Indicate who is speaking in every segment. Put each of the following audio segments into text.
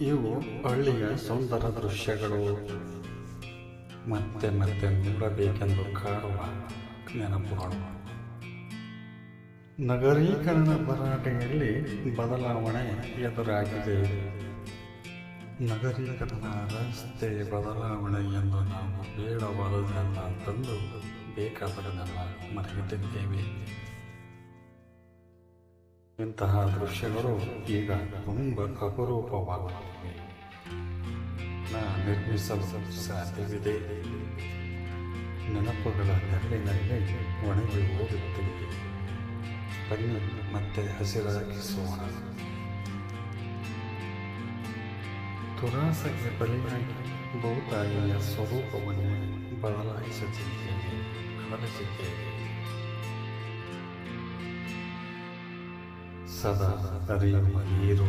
Speaker 1: ಇವು ಹಳ್ಳಿಯ ಸುಂದರ ದೃಶ್ಯಗಳು. ಮತ್ತೆ ಮತ್ತೆ ನೋಡಬೇಕೆಂದು ಕಾಡುವ ನೆನಪುಗಳು. ನಗರೀಕರಣ ಭರಾಟೆಯಲ್ಲಿ ಬದಲಾವಣೆ ಎದುರಾಗಿದೆ. ನಗರೀಕರಣ ರಸ್ತೆ ಬದಲಾವಣೆ ಎಂದು ನಾವು ಅಂತಂದು ತಂದು ಮತ್ತೆ ಮರೆಯುತ್ತಿದ್ದೇವೆ ಇಂತಹ ದೃಶ್ಯಗಳು ಈಗ ತುಂಬ ಅಪರೂಪವಾಗುತ್ತಿವೆ ನಿರ್ಮಿಸಲು ಸಾಧ್ಯವಿದೆ. ನೆನಪುಗಳ ನೆರಳಿನಲ್ಲಿ ಒಣಗಿ ಹೋಗುತ್ತಿವೆ ಬನ್ನಿ ಮತ್ತೆ ಹಸಿರಾಗಿಸೋಣ ತುರಾಸಕ್ಕೆ ಬಲಿಯಾಗಿ ಭೂತಾಯಿಯ ಸ್ವರೂಪವನ್ನು ಬದಲಾಯಿಸುತ್ತಿದ್ದೇವೆ ಬದಲಿಸಿದ್ದೇವೆ ಸದಾ ಹರಿಯುವ ನೀರು.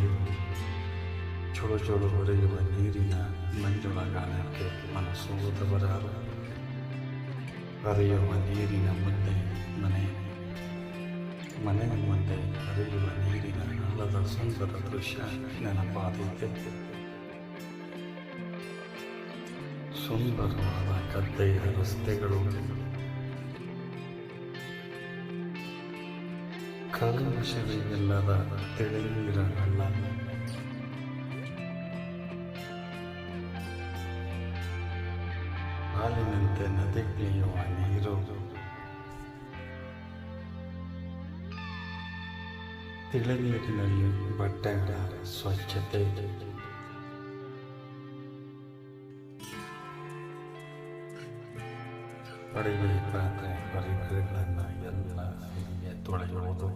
Speaker 1: ಚುಳು ಚುಳು ಹೊರೆಯುವ ನೀರಿನ ಮಂಜುಳ ಮನಸ್ಸು ಮನಸ್ಸೋದವರಾರು ಹರಿಯುವ ನೀರಿನ ಮುಂದೆ ಮನೆ. ಮನೆಯ ಮುಂದೆ ಹರಿಯುವ ನೀರಿನ ಹಳ್ಳದ ಸುಂದರ ದೃಶ್ಯ ನೆನಪಾದೀತೆ. ಸುಂದರವಾದ ಗದ್ದೆಯ ರಸ್ತೆಗಳು. ಕಲ್ಮಶವಿಲ್ಲದ ತಿಳಿನೀರ ಹಳ್ಳ ಹಾಲಿನಂತೆ ನದಿಗಿಳಿಯುವ ನೀರು ತಿಳಿನೀರಿನಲ್ಲಿ ಬಟ್ಟೆಗಳ ಸ್ವಚ್ಛತೆ ಅಡಿಗೆ ಪಾತ್ರೆ ಪರಿಕರಗಳನ್ನು ಎಲ್ಲ ಹೀಗೆ ತೊಳೆಯುವುದು.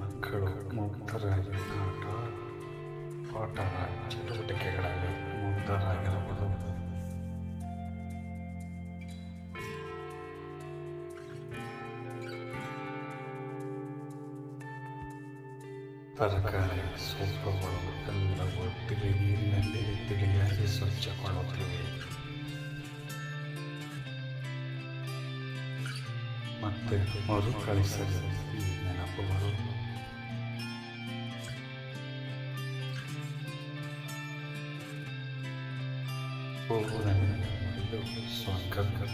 Speaker 1: ಮಕ್ಕಳು, ಮುಗ್ಧರಾಗಿ ಆಟ ಪಾಠ ಚಟುವಟಿಕೆಗಳಲ್ಲಿ ಮುಗ್ಧರಾಗಿರಬಹುದು ತರಕಾರಿ, ಸೊಪ್ಪುಗಳು ಎಲ್ಲ ಒಟ್ಟಿಗೆ ನೀರಿನಲ್ಲಿ ತಿಳಿಯಾಗಿ ಸ್ವಚ್ಛಗೊಳ್ಳುತ್ತಿವೆ. ಮತ್ತೆ ಮರುಕಳಿಸಲು ಈ ನೆನಪುಗಳು ಹೋಗುವುದನ್ನು ಮುರಿದು ಸ್ವರ್ಗಕ್ಕೆ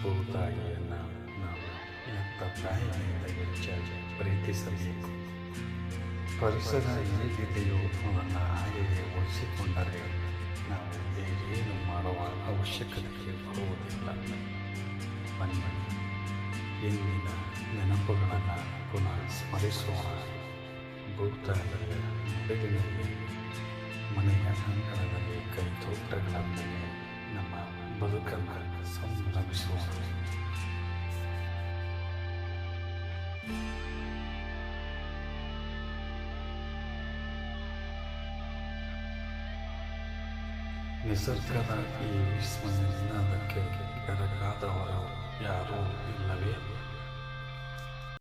Speaker 1: ಭೂತಾಯಿಯನ್ನು ನಾವು ಎಂಥ ಪ್ರಾಯದಿಂದ ಹೆಚ್ಚಾಗಿ ಪ್ರೀತಿಸಬೇಕು ಪರಿಸರ ಹೇಗಿದೆಯೋ ಅವನ್ನು ಹಾಗೆಯೇ ಉಳಿಸಿಕೊಂಡರೆ ನಾವು ಬೇರೇನು ಮಾಡುವ ಅವಶ್ಯಕತೆ ಬರುವುದಿಲ್ಲ ಬನ್ನಿ ಇಂದಿನ ನೆನಪುಗಳನ್ನು ಪುನಃ ಸ್ಮರಿಸೋಣ ಭೂತಾಯಿಯ ಬೆಳಗಿನಲ್ಲಿ ಮನೆಯ ಅಂಗಳದಲ್ಲಿ ಕೈ ತೋಟಗಳ ನಮ್ಮ ಬದುಕನ್ನು ಸಂಭ್ರಮಿಸೋಣ. ನಿಸರ್ಗದ ಈ ವಿಸ್ಮಯ ನಿನಾದಕ್ಕೆ ಬೆರಗಾದವರು Yeah, un.